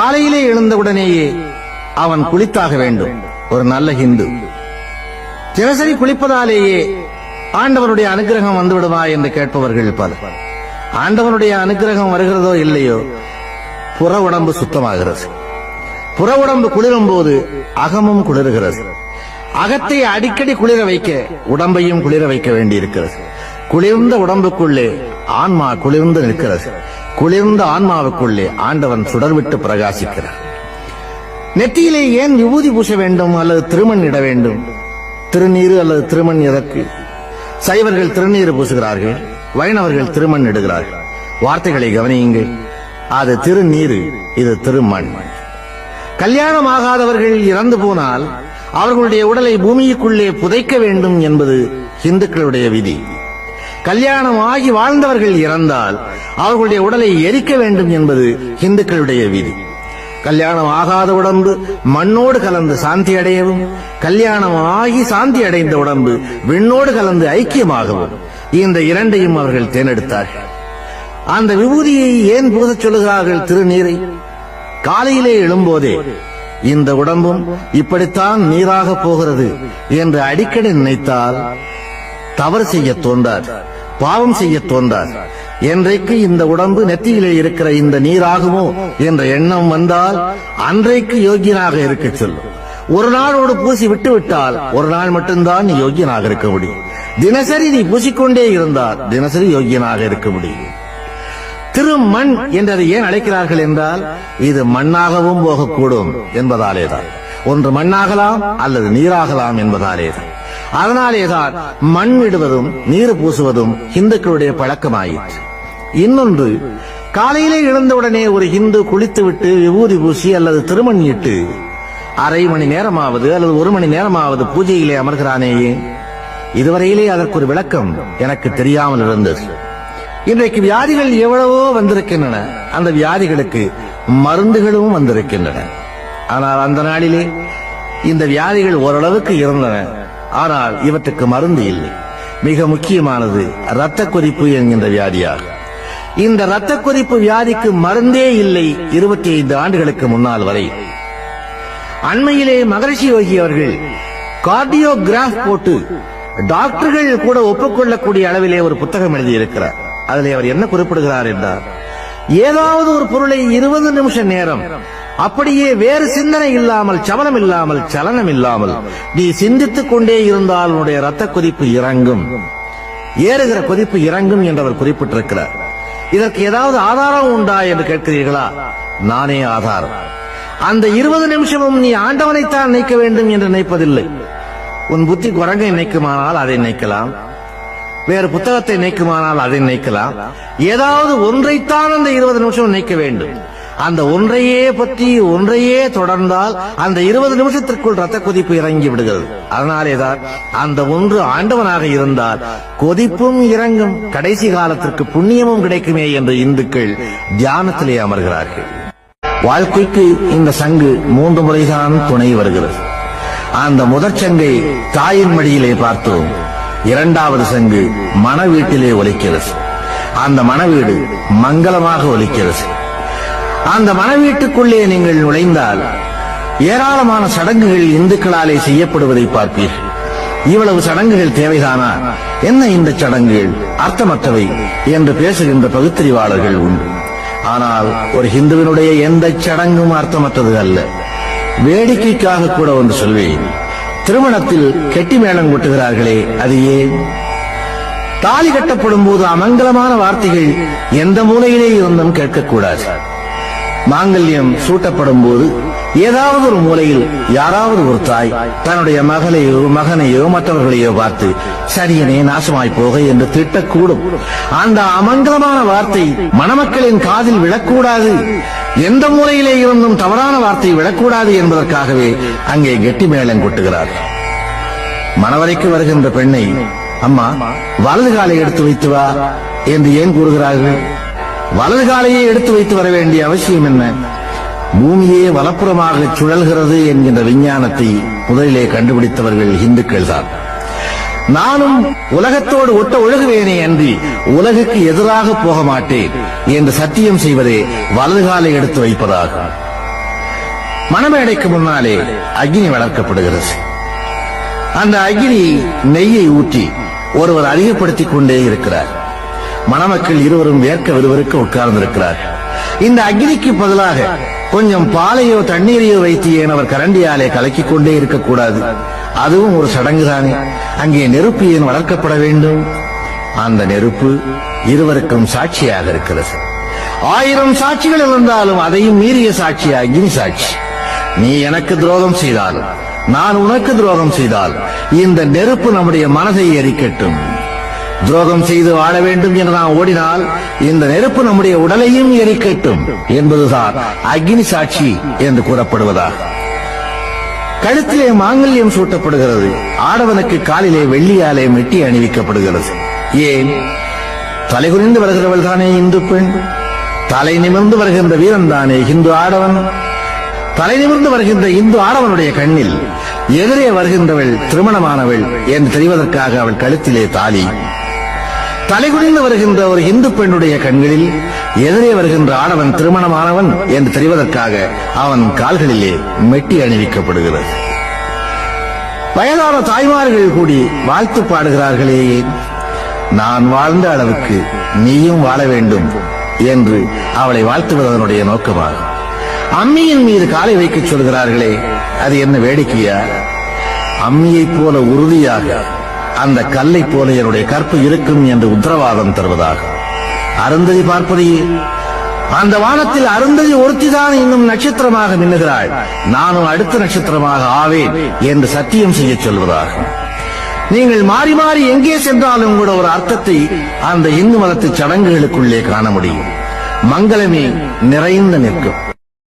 காலையிலே எழுந்தவுடனேயே அவன் குளித்தாக வேண்டும். ஒரு நல்ல ஹிந்து. தினசரி குளிப்பதாலேயே ஆண்டவனுடைய அனுகிரகம் வந்துவிடுமா என்று கேட்பவர்கள் பல ஆண்டவனுடைய அனுகிரகம் வருகிறதோ இல்லையோ? புற உடம்பு சுத்தமாகிறது. புற உடம்பு குளிரும் போது அகமும் குளிர்கிறது. அகத்தை அடிக்கடி குளிர வைக்க உடம்பையும் குளிர வைக்க வேண்டியிருக்கிறது. குளிர்ந்த உடம்புக்குள்ளே ஆன்மா குளிர்ந்து நிற்கிறது. குளிர்ந்த ஆன்மாவுக்குள்ளே ஆண்டவன் சுடர்விட்டு பிரகாசிக்கிறார். நெற்றியிலே ஏன் விபூதி பூச வேண்டும் அல்லது திருமண் இட வேண்டும்? திருநீரு அல்லது திருமண் எதற்கு? சைவர்கள் திருநீர் பூசுகிறார்கள் வைணவர்கள் திருமண் இடுகிறார்கள். வார்த்தைகளை கவனியுங்கள். அது திருநீரு இது திருமண். கல்யாணம் ஆகாதவர்கள் இறந்து போனால் அவர்களுடைய உடலை பூமிக்குள்ளே புதைக்க வேண்டும் என்பது இந்துக்களுடைய விதி. கல்யாணம் ஆகி வாழ்ந்தவர்கள் இறந்தால் அவர்களுடைய உடலை எரிக்க வேண்டும் என்பது இந்துக்களுடைய விதி. கல்யாணம் ஆகாத உடம்பு மண்ணோடு கலந்து சாந்தி அடையவும் கல்யாணம் ஆகி சாந்தி அடைந்த உடம்பு விண்ணோடு கலந்து ஐக்கியமாகவும் இந்த இரண்டையும் அவர்கள் தேர்ந்தெடுத்தார்கள். அந்த விபூதியை ஏன் பூசச் சொல்லுகிறார்கள் திருநீரை? காலையிலே எழும்போதே இந்த உடம்பும் இப்படித்தான் நீராக போகிறது என்று அடிக்கடி நினைத்தால் தவறு செய்ய தோன்றார் பாவம் செய்ய தோன்றார். என்றைக்கு இந்த உடம்பு நெத்தியிலே இருக்கிற இந்த நீராகுமோ என்ற எண்ணம் வந்தால் அன்றைக்கு யோகியனாக இருக்க சொல்லும். ஒரு நாளோடு பூசி விட்டு விட்டால் ஒரு நாள் மட்டும்தான் நீ யோகியனாக இருக்க முடியும். தினசரி நீ பூசிக்கொண்டே இருந்தால் தினசரி யோகியனாக இருக்க முடியும். திருமண் என்றதை ஏன் அழைக்கிறார்கள் என்றால் இது மண்ணாகவும் போகக்கூடும் என்பதாலேதான். ஒன்று மண்ணாகலாம் அல்லது நீராகலாம் என்பதாலேதான். அதனாலேதான் மண் இடுவதும் நீர் பூசுவதும் இந்துக்களுடைய பழக்கமாயிற்று. இன்னொன்று காலையிலே எழுந்தவுடனே ஒரு இந்து குளித்துவிட்டு விபூதி பூசி அல்லது திருமண் இட்டு அரை மணி நேரமாவது அல்லது ஒரு மணி நேரமாவது பூஜையிலே அமர்கிறானேயே? இதுவரையிலே அதற்கு ஒரு விளக்கம் எனக்கு தெரியாமல் இருந்தது. இன்றைக்கு வியாதிகள் எவ்வளவோ வந்திருக்கின்றன. அந்த வியாதிகளுக்கு மருந்துகளும் வந்திருக்கின்றன. ஆனால் அந்த நாளிலே இந்த வியாதிகள் ஓரளவுக்கு இருந்தன. ஆனால் இவற்றுக்கு மருந்து இல்லை. மிக முக்கியமானது இரத்த கொதிப்பு என்கின்ற வியாதியாகும். இந்த இரத்த கொதிப்பு வியாதிக்கு மருந்தே இல்லை இருபத்தி ஐந்து ஆண்டுகளுக்கு முன்னால் வரை. அண்மையிலே மகரிஷி யோகி அவர்கள் கார்டியோகிராஃப் போட்டு டாக்டர்கள் கூட ஒப்புக்கொள்ளக்கூடிய அளவிலே ஒரு புத்தகம் எழுதியிருக்கிறார். அதிலே அவர் என்ன குறிப்பிடுகிறார் என்றார் ஏதாவது ஒரு பொருளை இருபது நிமிஷம் நேரம் அப்படியே வேறு சிந்தனை இல்லாமல் சவனம் இல்லாமல் சலனம் இல்லாமல் நீ சிந்தித்துக் கொண்டே இருந்தால் உன்னுடைய ரத்த கொதிப்பு இறங்கும். ஏறுகிற கொதிப்பு இறங்கும் என்று அவர் குறிப்பிட்டிருக்கிறார். இதற்கு ஏதாவது ஆதாரம் உண்டா என்று கேட்கிறீர்களா? நானே ஆதாரம். அந்த இருபது நிமிஷமும் நீ ஆண்டவனைத்தான் நினைக்க வேண்டும் என்று நினைப்பதில்லை. உன் புத்தி குரங்கை நினைக்குமானால் அதை நினைக்கலாம். வேறு புத்தகத்தை நினைக்குமானால் அதை நினைக்கலாம். ஏதாவது ஒன்றைத்தான் அந்த இருபது நிமிஷம் நினைக்க வேண்டும். அந்த ஒன்றையே பற்றி ஒன்றையே தொடர்ந்தால் அந்த இருபது நிமிஷத்திற்குள் ரத்த கொதிப்பு இறங்கி விடுகிறது. அதனாலேதான் அந்த ஒன்று ஆண்டவனாக இருந்தால் கொதிப்பும் இறங்கும் கடைசி காலத்திற்கு புண்ணியமும் கிடைக்குமே என்று இந்துக்கள் தியானத்திலே அமர்கிறார்கள். வாழ்க்கைக்கு இந்த சங்கு மூன்று முறைதான் துணை வருகிறது. அந்த முதற் சங்கை தாயின் மடியிலே பார்த்தோம். இரண்டாவது சங்கு மன வீட்டிலே ஒலிக்கிறது. அந்த மனவீடு மங்களமாக ஒலிக்கிறது. அந்த மனவீட்டுக்குள்ளே நீங்கள் நுழைந்தால் ஏராளமான சடங்குகள் இந்துக்களாலே செய்யப்படுவதை பார்ப்பீர்கள் இவ்வளவு சடங்குகள் தேவைதானா? என்ன இந்த சடங்குகள்? அர்த்தமற்றவை என்று பேசுகின்ற பகுத்தறிவாளர்கள் உண்டு. ஆனால் ஒரு ஹிந்துவினுடைய எந்த சடங்கும் அர்த்தமற்றது அல்ல. வேடிக்கைக்காக கூட ஒன்று சொல்வேன். திருமணத்தில் கெட்டி மேளம் கொட்டுகிறார்களே அது ஏன்? தாலி கட்டப்படும் போது அமங்கலமான வார்த்தைகள் எந்த மூலையிலே இருந்தும் கேட்கக்கூடாது. மாங்கல்யம் சூட்டப்படும் போது ஏதாவது ஒரு மூலையில் யாராவது ஒரு தாய் தன்னுடைய மகளையோ மகனையோ மற்றவர்களையோ பார்த்து சரியனே நாசமாய் போக என்று திட்டக்கூடும். அந்த அமங்கலமான வார்த்தை மணமக்களின் காதில் விழக்கூடாது. எந்த மூலையிலே இருந்தும் தவறான வார்த்தை விழக்கூடாது என்பதற்காகவே அங்கே கெட்டி மேளம் கொட்டுகிறார் மணவரைக்கு வருகின்ற பெண்ணை அம்மா வலது காலை எடுத்து வைத்து வா என்று ஏன் கூறுகிறார்கள்? வலது காலையே எடுத்து வைத்து வர வேண்டிய அவசியம் என்ன? பூமியே வலப்புறமாக சுழல்கிறது என்கின்ற விஞ்ஞானத்தை முதலிலே கண்டுபிடித்தவர்கள் இந்துக்கள் தான். நானும் உலகத்தோடு ஒட்ட ஒழுகுவேனே அன்றி உலகுக்கு எதிராக போக மாட்டேன் என்று சத்தியம் செய்வதே வலது காலை எடுத்து வைப்பதாகும் மணமேடைக்கு முன்னாலே அக்னி வளர்க்கப்படுகிறது. அந்த அக்னி நெய்யை ஊற்றி ஒருவர் அதிகப்படுத்திக் கொண்டே இருக்கிறார். மணமக்கள் இருவரும் வேர்க்க விறுவிறுக்க உட்கார்ந்திருக்கிறார். இந்த அக்னிக்கு பதிலாக கொஞ்சம் பாலையோ தண்ணீரையோ வைத்து ஏன் அவர் கரண்டியாலே கலக்கிக் கொண்டே இருக்கக்கூடாது? அதுவும் ஒரு சடங்குதானே அங்கே நெருப்பு ஏன் வளர்க்கப்பட வேண்டும்? அந்த நெருப்பு இருவருக்கும் சாட்சியாக இருக்கிறது. ஆயிரம் சாட்சிகள் இருந்தாலும் அதையும் மீறிய சாட்சி அக்னி சாட்சி. நீ எனக்கு துரோகம் செய்தாலும் நான் உனக்கு துரோகம் செய்தால் இந்த நெருப்பு நம்முடைய மனதை எரிக்கட்டும். துரோகம் செய்து வாழ வேண்டும் என நாம் ஓடினால் இந்த நெருப்பு நம்முடைய உடலையும் எரிக்கட்டும் என்பதுதான் அக்னி சாட்சி என்று கூறப்படுவதா கழுத்திலே மாங்கல்யம் சூட்டப்படுகிறது. ஆடவனுக்கு காலிலே வெள்ளியாலே மெட்டி அணிவிக்கப்படுகிறது. ஏன்? தலைகுனிந்து வருகிறவள் தானே இந்து பெண். தலை நிமிர்ந்து வருகின்ற வீரன் தானே இந்து ஆடவன். தலை நிமிர்ந்து வருகின்ற இந்து ஆடவனுடைய கண்ணில் எதிரே வருகின்றவள் திருமணமானவள் என்று தெரிவதற்காக அவள் கழுத்திலே தாலி. தலைகுனிந்து வருகின்ற ஒரு இந்து பெண்ணுடைய கண்களில் எதிரே வருகின்ற ஆடவன் திருமணமானவன் என்று தெரிவதற்காக அவன் கால்களிலே மெட்டி அணிவிக்கப்படுகிறது. வயதான தாய்மார்கள் கூடி வாழ்த்து பாடுகிறார்களே. நான் வாழ்ந்த அளவுக்கு நீயும் வாழ வேண்டும் என்று அவளை வாழ்த்துவதனுடைய நோக்கமாகும். அம்மியின் மீது காலை வைக்கச் சொல்கிறார்களே அது என்ன வேடிக்கையா? அம்மியைப் போல உறுதியாக அந்த கல்லை போல என்னுடைய கற்பு இருக்கும் என்று உத்தரவாதம் தருவதாக. அருந்ததி பார்ப்பதையே அந்த வானத்தில் அருந்ததி ஒருத்திதான் இன்னும் நட்சத்திரமாக மின்னுகிறாள். நானும் அடுத்த நட்சத்திரமாக ஆவேன் என்று சத்தியம் செய்ய சொல்வதாக. நீங்கள் மாறி மாறி எங்கே சென்றாலும் கூட ஒரு அர்த்தத்தை அந்த இந்து மதத்து சடங்குகளுக்குள்ளே காண முடியும். மங்களமே நிறைந்து நிற்கும்.